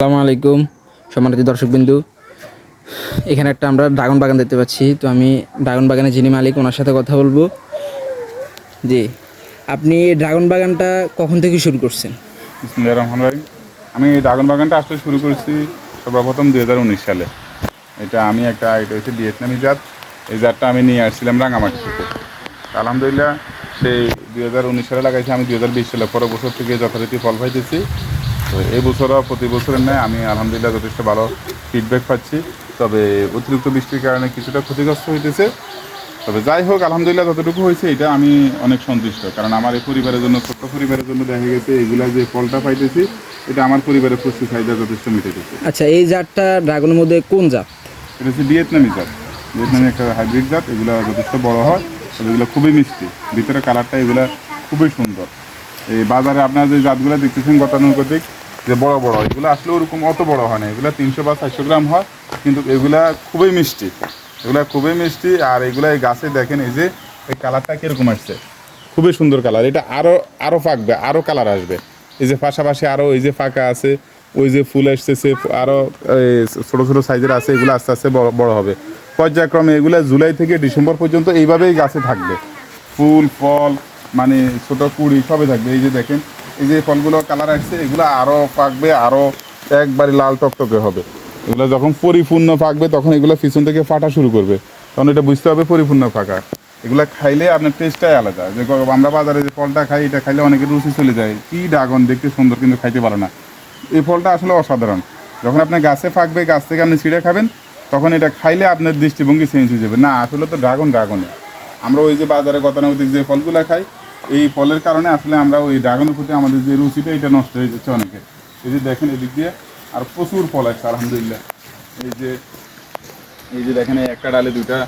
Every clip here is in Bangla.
আসসালামু আলাইকুম, সম্মানিত দর্শকবিন্দু। এখানে একটা আমরা ড্রাগন বাগান দেখতে পাচ্ছি। তো আমি ড্রাগন বাগানের যিনি মালিক, ওনার সাথে কথা বলব। জি, আপনি ড্রাগন বাগানটা কখন থেকে শুরু করছেন? রহমান রাহিম। আমি ড্রাগন বাগানটা আসলে শুরু করেছি সর্বপ্রথম দুই হাজার উনিশ সালে। এটা আমি একটা এটা হচ্ছে ভিয়েতনামি জাত। এই জাতটা আমি নিয়ে আসছিলাম রাঙামাটি থেকে। আলহামদুলিল্লাহ সেই দুই হাজার উনিশ সালে লাগাইছি। আমি দুই হাজার বিশ সালে, পরের বছর থেকে যথারীতি ফল পাইতেছি। তো এই বছরও প্রতি বছরের ন্যায় আমি আলহামদুলিল্লাহ যথেষ্ট ভালো ফিডব্যাক পাচ্ছি। তবে অতিরিক্ত বৃষ্টির কারণে কিছুটা ক্ষতিগ্রস্ত হইতেছে। তবে যাই হোক আলহামদুলিল্লাহ যতটুকু হয়েছে এটা আমি অনেক সন্তুষ্ট। কারণ আমার এই পরিবারের জন্য ছোট্ট পরিবারের জন্য দেখা গেছে এগুলা যে ফলটা পাইতেছি এটা আমার পরিবারের পুষ্টি চাহিদা যথেষ্ট মিটেতেছে আচ্ছা এই জাতটা ড্রাগনের মধ্যে কোন জাত? এটা হচ্ছে ভিয়েতনামি জাত। ভিয়েতনামি একটা হাইব্রিড জাত এগুলো যথেষ্ট বড় হয় তবে এগুলো খুবই মিষ্টি। ভিতরে কালারটা এগুলো খুবই সুন্দর। এই বাজারে আপনারা যে জাতগুলো দেখতেছেন গতানুগতিক যে বড় বড়, এগুলো আসলে ওরকম অত বড় হয় না। এগুলো তিনশো বা চারশো গ্রাম হয়, কিন্তু এগুলা খুবই মিষ্টি। এগুলা খুবই মিষ্টি, আর এগুলা এই গাছে দেখেন, এই যে এই কালারটা কীরকম আসছে। খুবই সুন্দর কালার। এটা আরও আরও পাকবে আরও কালার আসবে। এই যে পাশাপাশি আরও এই যে ফাঁকা আছে, ওই যে ফুল আসতেছে আরও ছোটো ছোটো সাইজের আছে, এগুলো আস্তে আস্তে বড় বড় হবে। পর্যায়ক্রমে এগুলো জুলাই থেকে ডিসেম্বর পর্যন্ত এইভাবেই গাছে থাকবে। ফুল, ফল মানে ছোটো কুড়ি, সবই থাকবে। এই যে দেখেন এই যে ফলগুলো কালার আসছে, এগুলো আরও পাকবে আরও একবারে লাল টকটকে হবে। এগুলো যখন পরিপূর্ণ পাকবে, তখন এগুলো পিছন থেকে ফাটা শুরু করবে। তখন এটা বুঝতে হবে পরিপূর্ণ ফাঁকা এগুলো খাইলে আপনার টেস্টটাই আলাদা। যে আমরা বাজারে যে ফলটা খাই, এটা খাইলে অনেকের রুচি চলে যায়। কি ড্রাগন, দেখতে সুন্দর কিন্তু খাইতে পারে না। এই ফলটা আসলে অসাধারণ। যখন আপনি গাছে ফাঁকবে, গাছ থেকে আপনি ছিঁড়ে খাবেন, তখন এটা খাইলে আপনার দৃষ্টিভঙ্গি চেঞ্জ হয়ে যাবে। না, আসলে তো ড্রাগন ড্রাগনে আমরা ওই যে বাজারে গতানুগতিক যে ফলগুলো খাই এই ফলের কারণে আসলে আমরা ওই ড্রাগনের প্রতি আমাদের যে রুচিটা, এটা নষ্ট হয়ে যাচ্ছে অনেকে। এই যে দেখেন এদিক দিয়ে আর প্রচুর ফল আসছে আলহামদুলিল্লাহ। এই যে এই যে দেখেন একটা ডালে দুইটা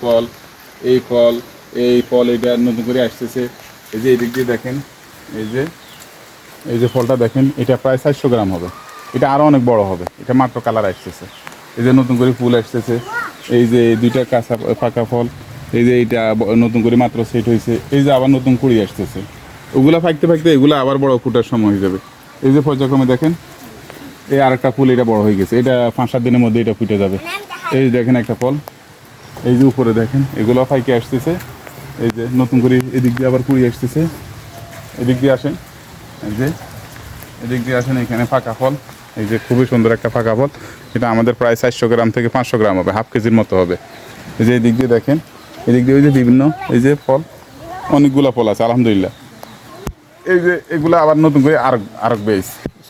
ফল, এই ফল এই ফল এটা নতুন করে আসতেছে। এই যে এদিক দিয়ে দেখেন, এই যে এই যে ফলটা দেখেন, এটা প্রায় চারশো গ্রাম হবে। এটা আরও অনেক বড় হবে, এটা মাত্র কালার আসতেছে। এই যে নতুন করে ফুল আসতেছে। এই যে দুইটা কাঁচা, পাকা ফল এই যে এইটা নতুন করে মাত্র সেট হয়েছে, এই যে আবার নতুন কুড়ি আসতেছে। ওগুলা ফাঁকতে ফাঁকতে এগুলো আবার বড় ফুটার সময় হয়ে যাবে। এই যে পর্যায়ক্রমে দেখেন, এই আরেকটা ফুল এটা বড় হয়ে গেছে। এটা পাঁচ সাত দিনের মধ্যে এটা ফুটে যাবে। এই দেখেন একটা ফল। এই যে উপরে দেখেন এগুলো ফাইকে আসতেছে। এই যে নতুন করে এদিক দিয়ে আবার কুড়ি আসতেছে। এদিক দিয়ে আসেন, এই যে এদিক দিয়ে আসেন, এখানে ফাঁকা ফল। এই যে খুবই সুন্দর একটা ফাঁকা ফল। এটা আমাদের প্রায় চারশো গ্রাম থেকে পাঁচশো গ্রাম হবে, হাফ কেজির মতো হবে। এই যে এদিক দিয়ে দেখেন এদিক দিয়ে ওই যে বিভিন্ন এই যে ফল অনেকগুলো ফল আছে আলহামদুলিল্লাহ। এই যে এগুলো আবার নতুন করে আর আরেক বেস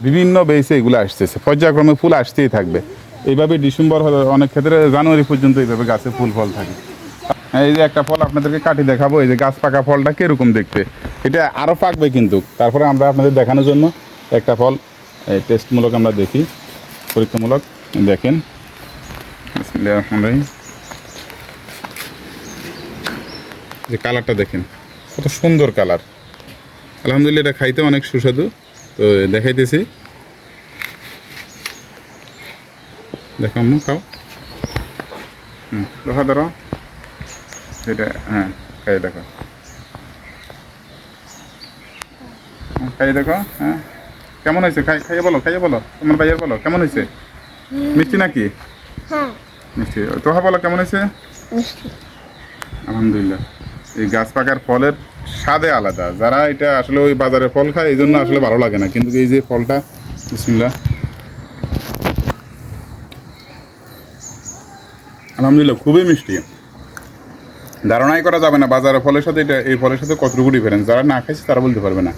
বিভিন্ন বেসে এগুলো আসতেছে পর্যায়ক্রমে ফুল আসতেই থাকবে। এইভাবে ডিসেম্বর অনেক ক্ষেত্রে জানুয়ারি পর্যন্ত এইভাবে গাছে ফুল ফল থাকে। হ্যাঁ, এই যে একটা ফল আপনাদেরকে কাটি দেখাবো এই যে গাছ পাকা ফলটা কীরকম দেখতে। এটা আরও পাকবে কিন্তু তারপরে আমরা আপনাদের দেখানোর জন্য একটা ফল টেস্টমূলক আমরা দেখি পরীক্ষামূলক দেখেন। বিসমিল্লাহির যে কালারটা দেখেন কত সুন্দর কালার। আলহামদুলিল্লাহ এটা খাইতে অনেক সুস্বাদু। তো দেখাইতেছি। দেখো আম্মু খাও। হুম দেখা ধরো। সেটা হ্যাঁ খাই দেখো। হ্যাঁ, খাইয়ে দেখো হ্যাঁ। কেমন হয়েছে? খাই খাইয়ে বলো খাইয়ে বলো। তোমার ভাইয়ের বলো কেমন হয়েছে? মিষ্টি নাকি? হ্যাঁ। মিষ্টি। তোহা বলো কেমন হয়েছে? আলহামদুলিল্লাহ। এই গাছ পাকার ফলের স্বাদে আলাদা। যারা এটা আসলে ওই বাজারে ফল খায় এই জন্য আসলে ভালো লাগে না। কিন্তু এই যে ফলটা বিসমিল্লা আলহামদুলিল্লাহ, খুবই মিষ্টি। ধারণাই করা যাবে না বাজারের ফলের সাথে এটা, এই ফলের সাথে কতটুকু ডিফারেন্স যারা না খাইছে, তারা বলতে পারবে না।